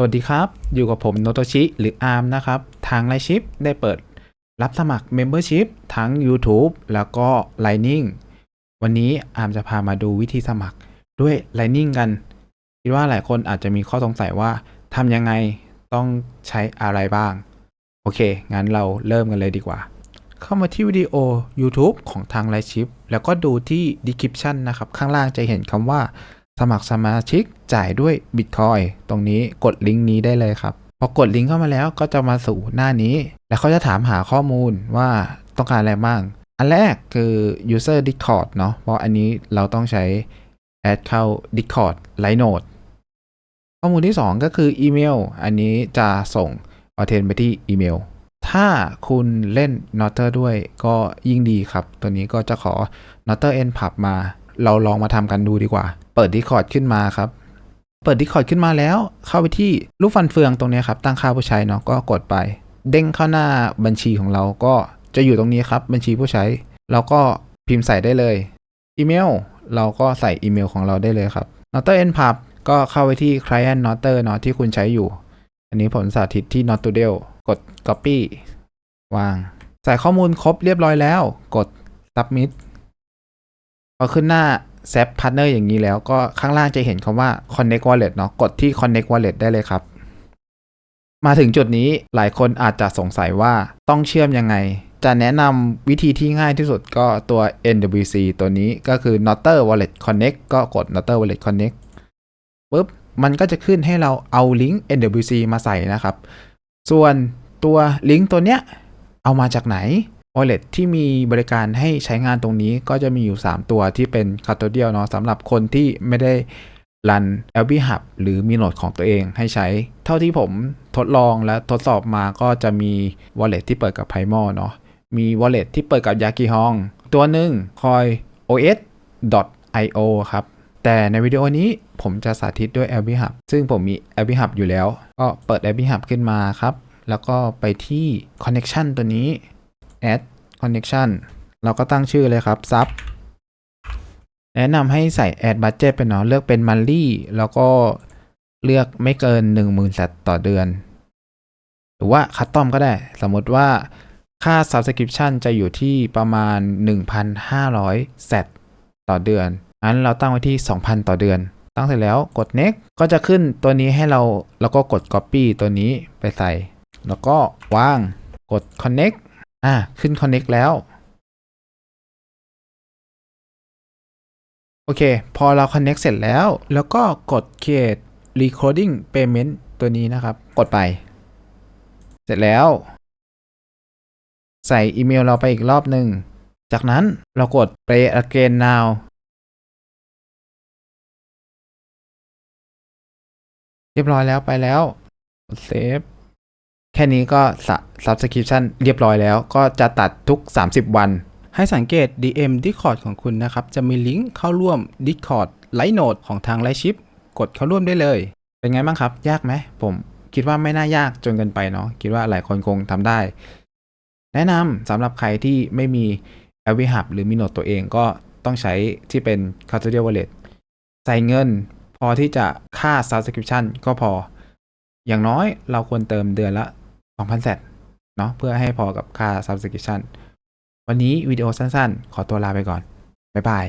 สวัสดีครับ อยู่กับผมโนโตชิหรืออาร์มนะครับ ทางไลชิปได้เปิดรับสมัคร Membership ทั้ง YouTube แล้วก็ Lightning วันนี้อาร์มจะพามาดูวิธีสมัครด้วย Lightning กัน คิดว่าหลายคนอาจจะมีข้อสงสัยว่าทำยังไงต้องใช้อะไรบ้าง โอเค งั้นเราเริ่มกันเลยดีกว่า เข้ามาที่วิดีโอ YouTube ของทางไลชิปแล้วก็ดูที่ description นะครับ ข้างล่างจะเห็นคำว่า สมัครสมาชิกจ่ายด้วย Bitcoin ตรงนี้กดลิงก์นี้ได้เลยครับ พอกดลิงก์เข้ามาแล้วก็จะมาสู่หน้านี้ แล้วเขาจะถามหาข้อมูลว่าต้องการอะไรบ้าง อันแรกคือ user Discord เนาะเพราะอันนี้เราต้องใช้ add เข้า Discord Linode ข้อมูลที่ 2 ก็คืออีเมล อันนี้จะส่ง a u t h e n ไปที่อีเมล ถ้าคุณเล่น n o t e r ด้วยก็ยิ่งดีครับ ตัวนี้ก็จะขอ n o t e r npub มา เราลองมาทำกันดูดีกว่า เปิด Discord ขึ้นมาครับ เปิด Discord ขึ้นมาแล้ว เข้าไปที่รูปฟันเฟืองตรงนี้ครับ ตั้งค่าผู้ใช้เนาะก็กดไป เด้งเข้าหน้าบัญชีของเราก็จะอยู่ตรงนี้ครับ บัญชีผู้ใช้ เราก็พิมพ์ใส่ได้เลย อีเมล เราก็ใส่อีเมลของเราได้เลยครับ n o t e r npub ก็เข้าไปที่ client n o t e r เนาะที่คุณใช้อยู่ อันนี้ผลสาธิตที่ Notodel กด copy วาง ใส่ข้อมูลครบเรียบร้อยแล้ว กด submit พอขึ้นหน้า SAP Partner อย่างนี้แล้วก็ข้างล่างจะเห็นคำว่า Connect Wallet เนาะกดที่ Connect Wallet ได้เลยครับ มาถึงจุดนี้หลายคนอาจจะสงสัยว่าต้องเชื่อมยังไง จะแนะนำวิธีที่ง่ายที่สุดก็ตัว NWC ตัวนี้ก็คือ Notter Wallet Connect ก็กด Notter Wallet Connect ปุ๊บมันก็จะขึ้นให้เราเอาลิงก์ NWC มาใส่นะครับ ส่วนตัวลิงก์ตัวเนี้ยเอามาจากไหน Wallet ที่มีบริการให้ใช้งานตรงนี้ก็จะมีอยู่ 3 ตัวที่เป็น custodial เนาะสำหรับคนที่ไม่ได้รัน LB Hub หรือมีโหนดของตัวเองให้ใช้ เท่าที่ผมทดลองและทดสอบมาก็จะมี Wallet ที่เปิดกับ p i m o เนาะมี Wallet ที่เปิดกับ Yaki Hong ตัวหนึ่ง Coin OS.io ครับ แต่ในวิดีโอนี้ผมจะสาธิตด้วย LB Hub ซึ่งผมมี LB Hub อยู่แล้ว ก็เปิด LB Hub ขึ้นมาครับ แล้วก็ไปที่ connection ตัวนี้ add connection เราก็ตั้งชื่อเลยครับ sub แนะนำให้ใส่ add budget เป็นเนาะเลือกเป็น monthly แล้วก็เลือกไม่เกิน 10,000แซตต่อเดือน หรือว่า custom ก็ได้ สมมติว่าค่า subscription จะอยู่ที่ประมาณ 1,500แซตต่อเดือนงั้นเราตั้งไว้ที่ 2,000 ต่อเดือน ตั้งเสร็จแล้วกด next ก็จะขึ้นตัวนี้ให้เราแล้วก็กด copy ตัวนี้ไปใส่ แล้วก็วางกด connect อะขึ้น connect แล้ว โอเค พอเรา connect เสร็จแล้ว แล้วก็กด create recording payment ตัวนี้นะครับ กดไป เสร็จแล้ว ใส่อีเมลเราไปอีกรอบหนึ่ง จากนั้นเรากด pay again now เรียบร้อยแล้วไปแล้วกด save แค่นี้ก็ subscription เรียบร้อยแล้ว ก็จะตัดทุก 30 วัน ให้สังเกต DM Discord ของคุณนะครับ จะมีลิงก์เข้าร่วม Discord Linode ของทาง l i ชิปกดเข้าร่วมได้เลย เป็นไงบ้างครับ ยากไหม ผมคิดว่าไม่น่ายากจนเกินไปเนาะคิดว่าหลายคนคงทำได้ แนะนำสำหรับใครที่ไม่มี l v Hub หรือมีโนดตัวเองก็ต้องใช้ที่เป็น Custodial Wallet ใส่เงิน พอที่จะค่า Subscription ก็พอ อย่างน้อยเราควรเติมเดือนละ 2,000แซตเนาะเพื่อให้พอกับค่า Subscription วันนี้วิดีโอสั้นๆ ขอตัวลาไปก่อน บ๊ายบาย